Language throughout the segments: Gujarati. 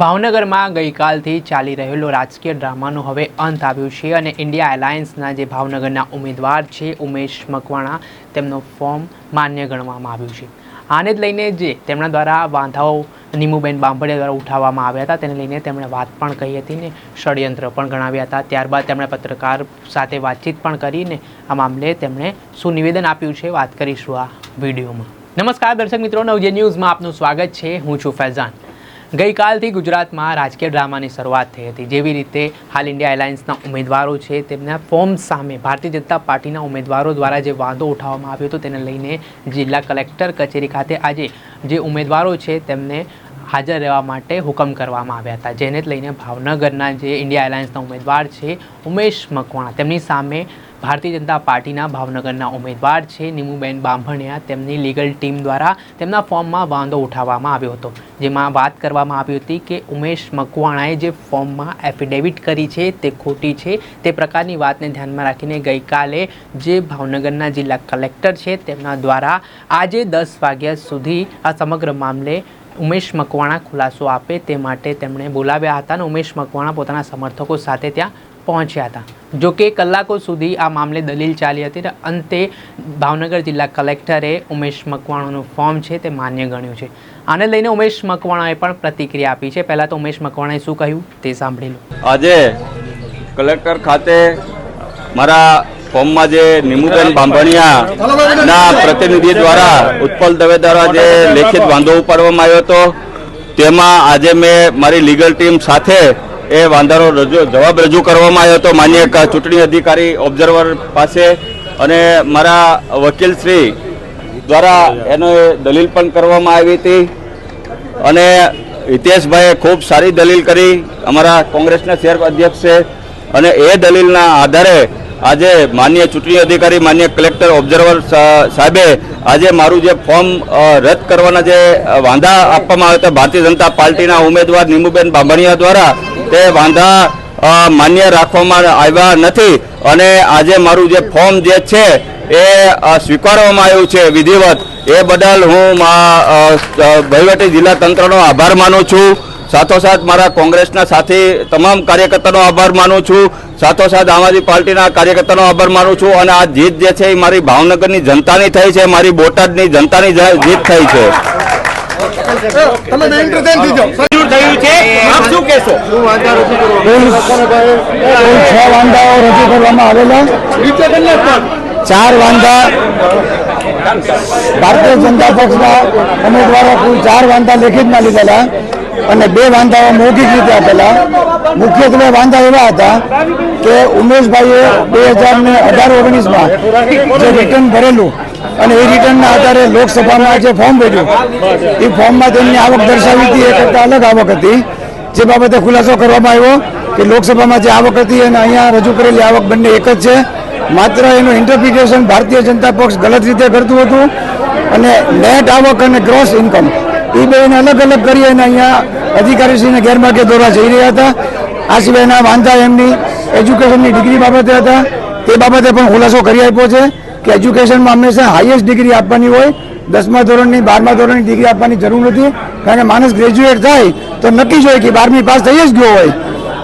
ભાવનગરમાં ગઈકાલથી ચાલી રહેલો રાજકીય ડ્રામાનો હવે અંત આવ્યો છે અને ઇન્ડિયા એલાયન્સના જે ભાવનગરના ઉમેદવાર છે, ઉમેશ મકવાણા, તેમનો ફોર્મ માન્ય ગણવામાં આવ્યું છે. આને જ લઈને જે તેમના દ્વારા વાંધાઓ નીમુબેન બાંભડિયા દ્વારા ઉઠાવવામાં આવ્યા હતા, તેને લઈને તેમણે વાત પણ કહી હતી ને ષડયંત્ર પણ ગણાવ્યા હતા. ત્યારબાદ તેમણે પત્રકાર સાથે વાતચીત પણ કરીને આ મામલે તેમણે શું નિવેદન આપ્યું છે. વાત કરીશું આ વિડીયોમાં. નમસ્કાર દર્શક મિત્રો, નવજે ન્યૂઝમાં આપનું સ્વાગત છે. હું છું ફૈઝાન. ગઈકાલથી ગુજરાતમાં રાજકીય ડ્રામાની શરૂઆત થઈ હતી. જેવી રીતે હાલ ઇન્ડિયા એલાયન્સના ઉમેદવારો છે, તેમના ફોર્મ સામે ભારતીય જનતા પાર્ટીના ઉમેદવારો દ્વારા જે વાંધો ઉઠાવવામાં આવ્યો હતો, તેને લઈને જિલ્લા કલેક્ટર કચેરી ખાતે આજે જે ઉમેદવારો છે, તેમને હાજર રહેવા માટે હુકમ કરવામાં આવ્યા હતા, જેને લઈને ભાવનગરના જે ઇન્ડિયા એલાયન્સના ઉમેદવાર છે ઉમેશ મકવાણા, તેમની સામે ભારતીય જનતા પાર્ટીના ભાવનગરના ઉમેદવાર છે નીમુબેન બાંભણિયા, તેમની લીગલ ટીમ દ્વારા તેમના ફોર્મમાં વાંધો ઉઠાવવામાં આવ્યો હતો, જેમાં વાત કરવામાં આવી હતી કે ઉમેશ મકવાણાએ જે ફોર્મમાં એફિડેવિટ કરી છે તે ખોટી છે, તે પ્રકારની વાતને ધ્યાનમાં રાખીને ગઈકાલે જે ભાવનગરના જિલ્લા કલેક્ટર છે તેમના દ્વારા આજે દસ વાગ્યા સુધી આ સમગ્ર મામલે ઉમેશ મકવાણા ખુલાસો આપે તે માટે તેમણે બોલાવ્યા હતા અને ઉમેશ મકવાણા પોતાના સમર્થકો સાથે ત્યાં પહોંચ્યા હતા. જો કે કલાકો સુધી આ મામલે દલીલ ચાલી હતી અને અંતે ભાવનગર જિલ્લા કલેક્ટરે ઉમેશ મકવાણાનું ફોર્મ છે તે માન્ય ગણ્યું છે. આને લઈને ઉમેશ મકવાણાએ પણ પ્રતિક્રિયા આપી છે. પહેલાં તો ઉમેશ મકવાણાએ શું કહ્યું તે સાંભળી લો. આજે કલેક્ટર ખાતે મારા ફોર્મમાં જે નિમુબેન બાંભણિયા ના પ્રતિનિધિ દ્વારા ઉત્પલ દવે દ્વારા જે લેખિત વાંધો ઉપાડવામાં આવ્યો હતો, તેમાં આજે મેં મારી લીગલ ટીમ સાથે એ વાંધાનો રજૂ, જવાબ રજૂ કરવામાં આવ્યો હતો. માન્ય ચૂંટણી અધિકારી, ઓબ્ઝર્વર પાસે અને મારા વકીલશ્રી દ્વારા એનો દલીલ પણ કરવામાં આવી હતી. અને હિતેશભાઈએ ખૂબ સારી દલીલ કરી. અમારા કોંગ્રેસના શેર અધ્યક્ષ અને એ દલીલના આધારે આજે માન્ય ચૂંટણી અધિકારી, માન્ય કલેક્ટર ઓબ્ઝર્વર સાહેબે આજે મારું જે ફોર્મ રદ કરવાના જે વાંધા આપવામાં આવ્યો હતા ભારતીય જનતા પાર્ટીના ઉમેદવાર નીમુબેન બાંભણિયા દ્વારા, તે વાંધા માન્ય રાખવામાં આવ્યા નથી. અને આજે મારું જે ફોર્મ જે છે, એ સ્વીકારવામાં આવ્યું છે વિધિવત. એ બદલ હું વહીવટી જિલ્લા તંત્રનો આભાર માનું છું. સાથોસાથ મારા કોંગ્રેસના સાથી તમામ કાર્યકર્તાનો આભાર માનું છું. સાથોસાથ આમ આદમી પાર્ટીના કાર્યકર્તાનો આભાર માનું છું અને આ જીત જે છે એ મારી ભાવનગરની જનતાની થઈ છે મારી બોટાદની જનતાની જીત થઈ છે. ચાર વાંધા. ભારતીય જનતા પક્ષના ઉમેદવારો કુલ ચાર વાંધા લેખિતમાં લીધેલા. અને બે વાંધાઓ મૌખિક રીતે આપેલા મુખ્યત્વે વાંધા એવા હતા કે ઉમેશભાઈએ બે હજાર ને અઢાર ઓગણીસમાં જે રિટર્ન ભરેલું અને એ રિટર્નના આધારે લોકસભામાં જે ફોર્મ ભર્યું. એ ફોર્મમાં તેમની આવક દર્શાવી હતી, એ કરતાં અલગ આવક હતી. જે બાબતે ખુલાસો કરવામાં આવ્યો કે લોકસભામાં જે આવક હતી અને અહીંયા રજૂ કરેલી આવક બંને એક જ છે. માત્ર એનું ઇન્ટરપ્રિટેશન ભારતીય જનતા પક્ષ ગલત રીતે કરતું હતું અને નેટ આવક અને ગ્રોસ ઇન્કમ એ બેને અલગ અલગ કરી અને અહીંયા અધિકારીશ્રીને ગેરમાર્ગે દોરવા જઈ રહ્યા હતા. આ સિવાયના વાંધા એમની એજ્યુકેશનની ડિગ્રી બાબતે હતા. તે બાબતે પણ ખુલાસો કરી આપ્યો છે કે એજ્યુકેશનમાં હંમેશા હાઈએસ્ટ ડિગ્રી આપવાની હોય, દસમા ધોરણની, બારમા ધોરણની ડિગ્રી આપવાની જરૂર નથી. કારણ કે માણસ ગ્રેજ્યુએટ થાય તો નક્કી જ હોય કે બારમી પાસ થઈ જ ગયો હોય.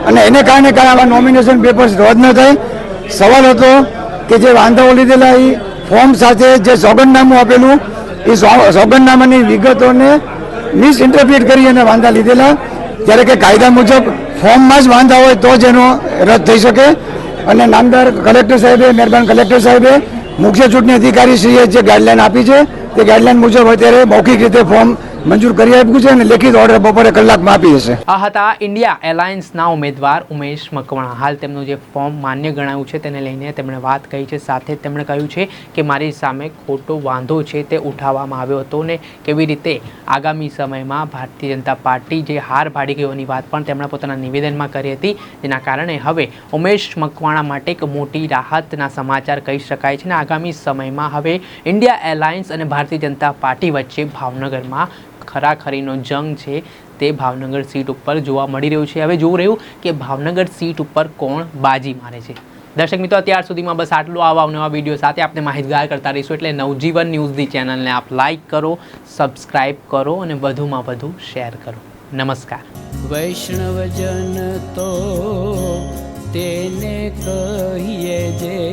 અને એને કારણે કાંઈ આવા નોમિનેશન પેપર્સ રદ ન થાય. સવાલ હતો કે જે વાંધાઓ લીધેલા એ ફોર્મ સાથે જે સોગંદનામું આપેલું એ સોગંદનામાની વિગતોને મિસઇન્ટરપ્રિટ કરી અને વાંધા લીધેલા. ત્યારે કે કાયદા મુજબ ફોર્મમાં જ વાંધા હોય તો જ એનો રદ થઈ શકે. અને નામદાર કલેક્ટર સાહેબે, મહેરબાન કલેક્ટર સાહેબે મુખ્ય ચૂંટણી અધિકારીશ્રીએ જે ગાઈડલાઈન આપી છે, તે ગાઈડલાઈન મુજબ અત્યારે મૌખિક રીતે ફોર્મ મંજૂર કરી આપ્યું છે અને લેખિત ઓર્ડર બપોરે કલાકમાં આપી હશે. આ હતા ઇન્ડિયા એલાયન્સના ઉમેદવાર ઉમેશ મકવાણા. હાલ તેમનું જે ફોર્મ માન્ય ગણાયું છે તેને લઈને તેમણે વાત કહી છે. સાથે તેમણે કહ્યું છે કે મારી સામે ખોટો વાંધો છે તે ઉઠાવવામાં આવ્યો હતો ને કેવી રીતે આગામી સમયમાં ભારતીય જનતા પાર્ટી જે હાર ભાડી ગયોની વાત પણ તેમણે પોતાના નિવેદનમાં કરી હતી. જેના કારણે હવે ઉમેશ મકવાણા માટે એક મોટી રાહતના સમાચાર કહી શકાય છે ને આગામી સમયમાં હવે ઇન્ડિયા એલાયન્સ અને ભારતીય જનતા પાર્ટી વચ્ચે ભાવનગરમાં ખરાખરીનો જંગ છે તે ભાવનગર સીટ ઉપર જોવા મળી રહ્યું છે. હવે જોવું રહ્યું કે ભાવનગર સીટ ઉપર કોણ બાજી મારે છે. દર્શક મિત્રો, અત્યાર સુધીમાં બસ આટલું આવા નવા વીડિયો સાથે આપણે માહિતગાર કરતા રહીશું. એટલે નવજીવન ન્યૂઝની ચેનલને આપ લાઇક કરો સબસ્ક્રાઈબ કરો અને વધુમાં વધુ શેર કરો. નમસ્કાર. વૈષ્ણવજન તો તેને કહીએ જે